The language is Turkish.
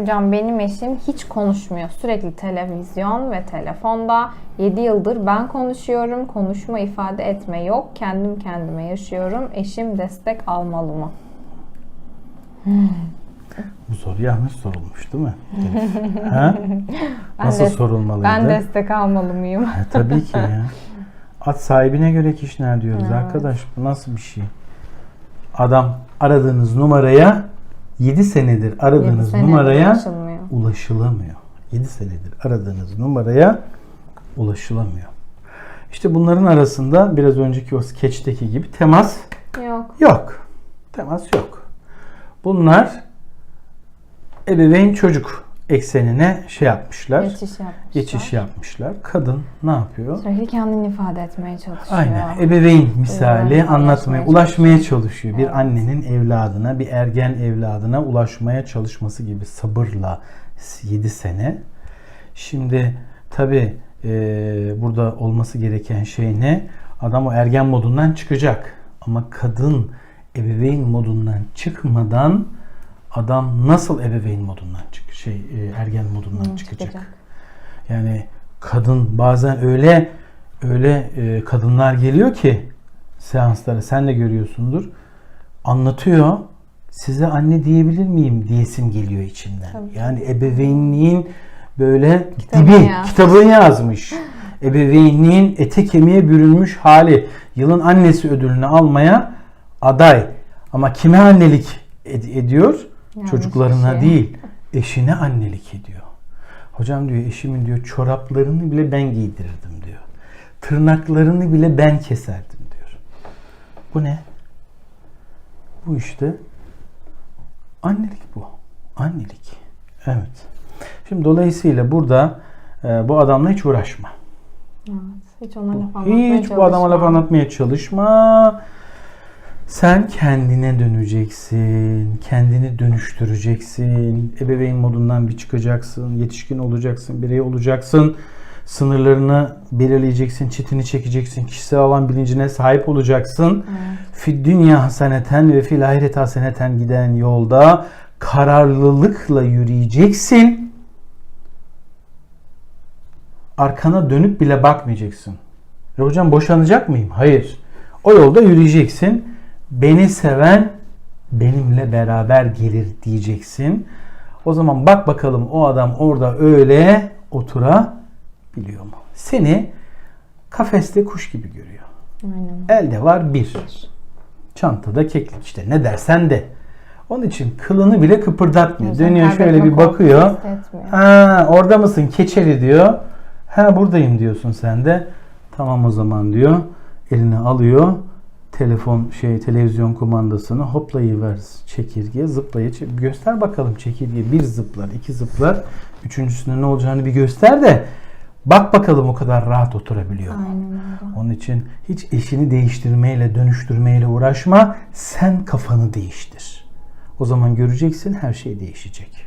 Hocam benim eşim hiç konuşmuyor. Sürekli televizyon ve telefonda. 7 yıldır ben konuşuyorum. Konuşma ifade etme yok. Kendim kendime yaşıyorum. Eşim destek almalı mı? Bu soru yanlış sorulmuş değil mi? Ha? Ben Nasıl de- sorulmalıydı? Ben destek almalı mıyım? E, tabii ki ya. At sahibine göre kişner diyoruz Evet. arkadaş. Bu nasıl bir şey? Adam aradığınız numaraya 7 senedir aradığınız Yedi senedir numaraya ulaşılmıyor. ulaşılamıyor. 7 senedir aradığınız numaraya ulaşılamıyor. İşte bunların arasında biraz önceki o skeçteki gibi temas Yok. yok. Temas yok. Bunlar ebeveyn çocuk eksenine şey yapmışlar. Geçiş yapmışlar. geçiş yapmışlar. Kadın ne yapıyor? Sürekli kendini ifade etmeye çalışıyor. Aynen. Ebeveyn misali anlatmaya, ulaşmaya çalışıyor. Bir Evet. annenin evladına, bir ergen evladına ulaşmaya çalışması gibi sabırla 7 sene. Şimdi tabi burada olması gereken şey ne? Adam o ergen modundan çıkacak. Ama kadın ebeveyn modundan çıkmadan adam nasıl ebeveyn modundan çık şey e, ergen modundan Hı, çıkacak? çıkacak. Yani kadın bazen öyle öyle e, kadınlar geliyor ki seanslara sen de görüyorsundur. Anlatıyor. Size anne diyebilir miyim diyesim geliyor içinden. Tabii. Yani ebeveynliğin böyle Kitabını dibi yazmış. kitabını yazmış. Ebeveynliğin ete kemiğe bürünmüş hali. Yılın annesi ödülünü almaya aday. Ama kime annelik ed- ediyor? Yanlış Çocuklarına şey. değil, eşine annelik ediyor. Hocam diyor eşimin diyor çoraplarını bile ben giydirirdim diyor. Tırnaklarını bile ben keserdim diyor. Bu ne? Bu işte annelik bu. Annelik. Evet. Şimdi dolayısıyla burada e, bu adamla hiç uğraşma. Evet. Hiç ona laf anlatmaya Hiç bu adama laf çalışma. anlatmaya çalışma. Sen kendine döneceksin. Kendini dönüştüreceksin. Ebeveyn modundan bir çıkacaksın. Yetişkin olacaksın. Birey olacaksın. Sınırlarını belirleyeceksin. Çitini çekeceksin. Kişisel alan bilincine sahip olacaksın. Evet. Fi dünya haseneten ve fil ahiret haseneten giden yolda kararlılıkla yürüyeceksin. Arkana dönüp bile bakmayacaksın. E hocam boşanacak mıyım? Hayır. O yolda yürüyeceksin. Beni seven benimle beraber gelir diyeceksin. O zaman bak bakalım o adam orada öyle oturabiliyor mu? Seni kafeste kuş gibi görüyor. Aynen. Elde var bir. Çantada keklik işte ne dersen de. Onun için kılını bile kıpırdatmıyor. Yüzden Dönüyor şöyle bir bakıyor. Ha orada mısın keçeli diyor. Ha buradayım diyorsun sen de. Tamam o zaman diyor. Eline alıyor. Telefon şey televizyon kumandasını hoplayıver çekirge zıplayı çek- göster bakalım çekirge bir zıplar iki zıplar üçüncüsünde ne olacağını bir göster de bak bakalım o kadar rahat oturabiliyor mu? Onun için hiç eşini değiştirmeyle, dönüştürmeyle uğraşma. Sen kafanı değiştir. O zaman göreceksin her şey değişecek.